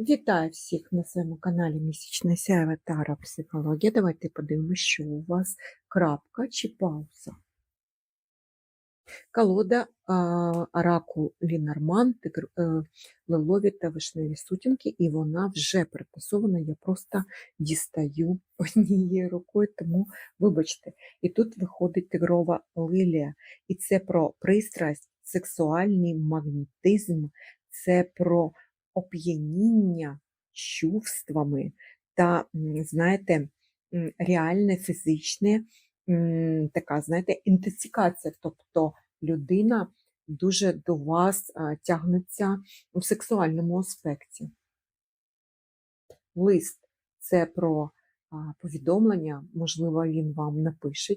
Вітаю всіх на своєму каналі Місячна сяєва Тара Психологія. Давайте подивимося, що у вас крапка чи пауза. Колода Оракул Лінарман, е, лилові та вишневі сутінки, і вона вже притасована. Я просто дістаю однією рукою, тому вибачте. І тут виходить тигрова лилія. І це про пристрасть, сексуальний магнетизм, це про оп'яніння чувствами та, знаєте, реальне фізичне, така, знаєте, інтенсифікація. Тобто людина дуже до вас тягнеться у сексуальному аспекті. Лист це про повідомлення, можливо, він вам напише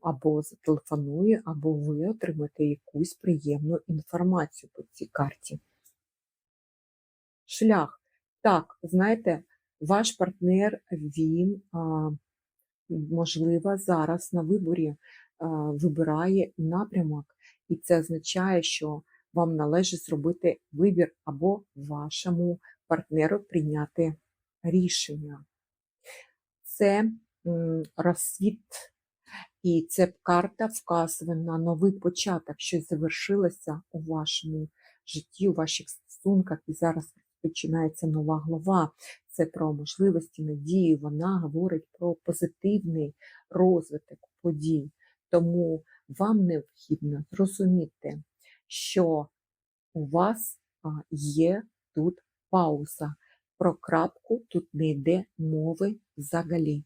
або зателефонує, або ви отримаєте якусь приємну інформацію по цій карті. Шлях. Так, знаєте, ваш партнер, він, можливо, зараз на виборі вибирає напрямок, і це означає, що вам належить зробити вибір або вашому партнеру прийняти рішення. Це розсвіт, і ця карта вказує на новий початок, щось завершилося у вашому житті, у ваших стосунках, і зараз починається нова глава. Це про можливості, надії. Вона говорить про позитивний розвиток подій. Тому вам необхідно зрозуміти, що у вас є тут пауза. Про крапку тут не йде мови взагалі.